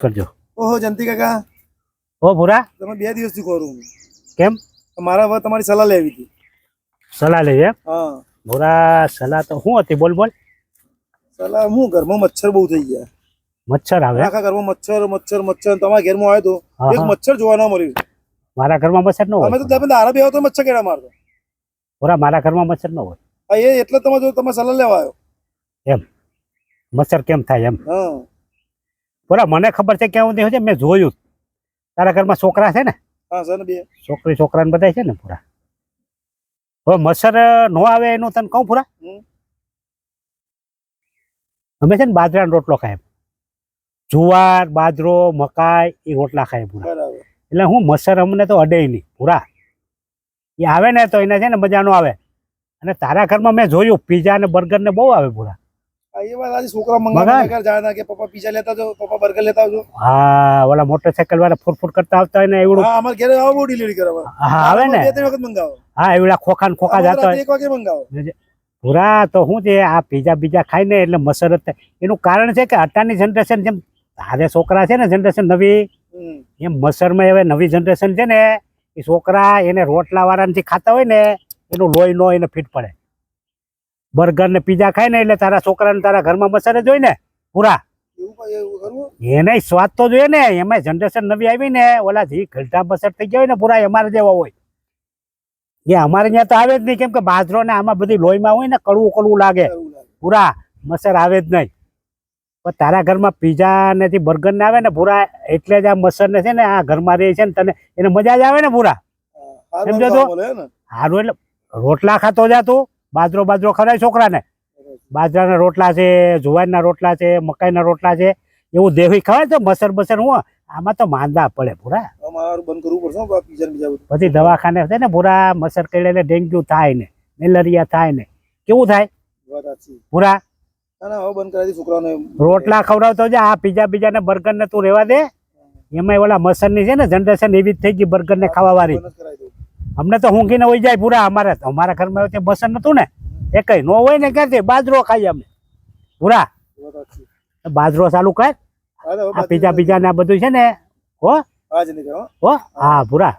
કરજો. ઓહો જંતી કાકા. ઓ ભૂરા. તમે બે દિવસથી કહો છું કેમ? મારા હવે તમારી સલાહ લેવી હતી. સલાહ લેવી એમ? હા. ભૂરા સલાહ તો શું હતી? બોલ બોલ. સલાહ હું? ઘરમાં મચ્છર બહુ થઈ ગયા. મચ્છર આવે? આખા ઘરમાં મચ્છર મચ્છર મચ્છર. તમારા ઘરમાં આવ્યો તો એક મચ્છર જોવા ન મળ્યું. મારા ઘરમાં મચ્છર ન અમે હોય તો તમે દારા બે તો મચ્છર કેડા મારતો. ભૂરા મારા ઘરમાં મચ્છર ન હોય. એ એટલે તમે જો તમે સલાહ લેવા આવ્યો. એમ. મચ્છર કેમ થાય એમ? હા. ભૂરા મને ખબર છે કેવું નહીં છે મેં જોયું. તારા ઘરમાં છોકરા છે ને? છોકરી છોકરાને બધા છે ને પૂરા? હવે મચ્છર નો આવે એનું તને કહું પૂરા? અમે છે ને બાજરાનો રોટલો ખાય જુવાર બાજરો મકાઈ એ રોટલા ખાય પૂરા. એટલે હું મચ્છર અમને તો અડે નહીં પૂરા. એ આવે ને તો એને છે ને મજાનો આવે. અને તારા ઘરમાં મેં જોયું પીઝા ને બર્ગર ને બહુ આવે પૂરા. એ વાત આજે છોકરા મગાવે. મંગાવે? કે પપ્પા પીઝા લેતા જાઓ પપ્પા બર્ગર લેતા આવજો. હા ઓલા મોટરસાયકલ વાળા ફૂરફૂર કરતા આવતા હોય ને એવડું. હા અમારે ઘરે આવો ડિલિવરી કરવા. હા આવે ને? બે વખત મંગાવો. હા એવડા ખોખા ખોખા અમારે હોય. એક વાગે મંગાવો. પૂરા તો શું છે આ પીઝા બીજા ખાય ને એટલે મસર જ થાય. એનું કારણ છે કે અત્યારની જનરેશન જેમ તારે છોકરા છે ને જનરેશન નવી એમ એમ માં હવે નવી જનરેશન છે ને એ છોકરા એને રોટલા વાળાથી ખાતા હોય ને એનું લોહી નો એને ફીટ પડે. બર્ગર ને પીઝા ખાય ને એટલે તારા છોકરાને તારા ઘરમાં મચ્છર જોઈ ને પૂરા. એને સ્વાદ તો જોઈએ ને એમાં જનરેશન નવી આવી ને ઓલા જે ઘરડા મચ્છર થઈ ગયા હોય ને પૂરા અમારે જેવા હોય. એ અમારે ત્યાં તો આવે જ નહીં કેમ કે બાજરો ને આમાં બધી લોહીમાં હોય ને કડવું કડવું લાગે. પૂરા મચ્છર આવે જ નહીં. પણ તારા ઘરમાં પીઝા ને થી બર્ગર ને આવે ને પૂરા એટલે જ આ મચ્છર ને છે ને આ ઘરમાં રહે છે ને તને એને મજા જ આવે ને પૂરા. સમજો તો? સારું હારું એટલે રોટલા ખાતો જા તું. બાજરો બાજરો ખરાય છોકરાને. બાજરાના રોટલા છે જુવારના રોટલા છે મકાઈના રોટલા છે એવું દેવી ખવાય છે મસર બસર હું આમાં તો માંદા પડે પૂરા ને બધી દવાખાને છે ને પૂરા મસર કઈ ડેન્ગ્યુ થાય ને મેલેરિયા થાય ને કેવું થાય? પૂરા ના ના રોટલા ખવડાવતો છે આ પીઝા બીજા ને બર્ગર ને તું રેવા દે. એમાં ઓલા મસરની છે ને જનરેશન એવી જ થઈ ગઈ બર્ગર ને ખાવા વાળી. અમને તો ઊંઘીને હોય જાય પૂરા અમારે. અમારા ઘરમાં તે બસર નતું ને. એ કઈ નો હોય ને ક્યાંથી? બાજરો ખાઈએ અમે. પૂરા. બાજરો ચાલુ કર. પીઝા બીજા ને આ બધું છે ને. હો? હો. હો પૂરા.